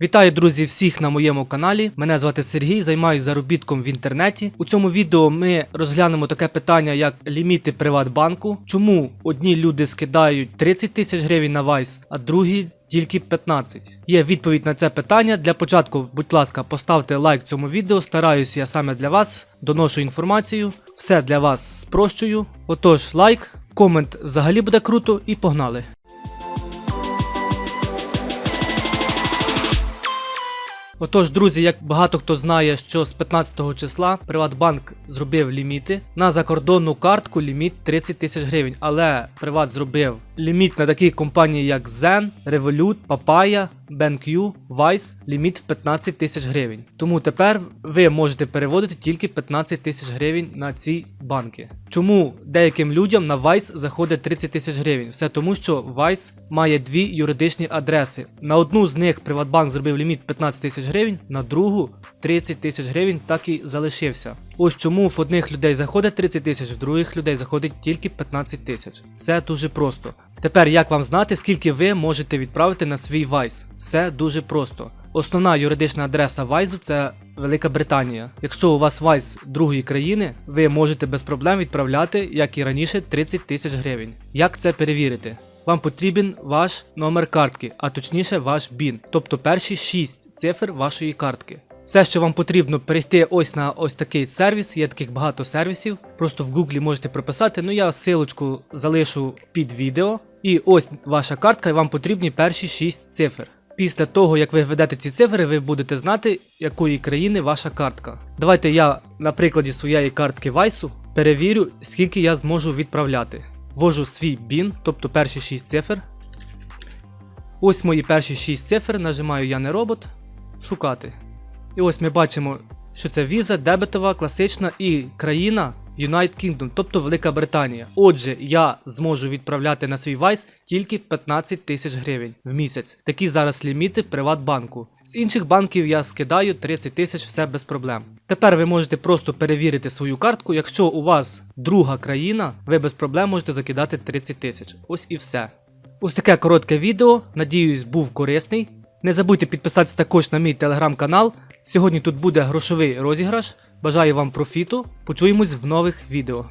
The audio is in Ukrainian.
Вітаю, друзі, всіх на моєму каналі. Мене звати Сергій, займаюся заробітком в інтернеті. У цьому відео ми розглянемо таке питання, як ліміти Приватбанку. Чому одні люди скидають 30 тисяч гривень на Вайс, а другі тільки 15. Є відповідь на це питання. Для початку, будь ласка, поставте лайк цьому відео. Стараюсь я саме для вас, доношу інформацію. Все для вас спрощую. Отож, лайк, комент взагалі буде круто і погнали. Отож, друзі, як багато хто знає, що з 15 числа Приватбанк зробив ліміти на закордонну картку ліміт 30 тисяч гривень. Але Приват зробив ліміт на такі компанії, як Zen, Revolut, Papaya, BenQ, Vice, ліміт в 15 тисяч гривень. Тому тепер ви можете переводити тільки 15 тисяч гривень на ці банки. Чому деяким людям на Vice заходить 30 тисяч гривень? Все тому, що Vice має дві юридичні адреси. На одну з них Приватбанк зробив ліміт 15 тисяч гривень, на другу 30 тисяч гривень так і залишився. Ось чому в одних людей заходить 30 тисяч, в других людей заходить тільки 15 тисяч. Все дуже просто. Тепер як вам знати, скільки ви можете відправити на свій вайс? Все дуже просто. Основна юридична адреса Вайзу це Велика Британія. Якщо у вас Вайс другої країни, ви можете без проблем відправляти, як і раніше, 30 тисяч гривень. Як це перевірити? Вам потрібен ваш номер картки, а точніше ваш BIN, тобто перші 6 цифр вашої картки. Все, що вам потрібно, перейти ось на ось такий сервіс, є таких багато сервісів. Просто в гуглі можете прописати. Ну я силочку залишу під відео. І ось ваша картка, і вам потрібні перші 6 цифр. Після того, як ви введете ці цифри, ви будете знати, якої країни ваша картка. Давайте я на прикладі своєї картки Вайсу перевірю, скільки я зможу відправляти. Ввожу свій BIN, тобто перші 6 цифр. Ось мої перші 6 цифр, нажимаю Я не робот. Шукати. І ось ми бачимо, що це віза, дебетова, класична і країна United Kingdom, тобто Велика Британія. Отже, я зможу відправляти на свій Вайс тільки 15 тисяч гривень в місяць. Такі зараз ліміти Приватбанку. З інших банків я скидаю 30 тисяч, все без проблем. Тепер ви можете просто перевірити свою картку. Якщо у вас друга країна, ви без проблем можете закидати 30 тисяч. Ось і все. Ось таке коротке відео. Надіюсь, був корисний. Не забудьте підписатись також на мій телеграм-канал. Сьогодні тут буде грошовий розіграш. Бажаю вам профіту. Почуємось в нових відео.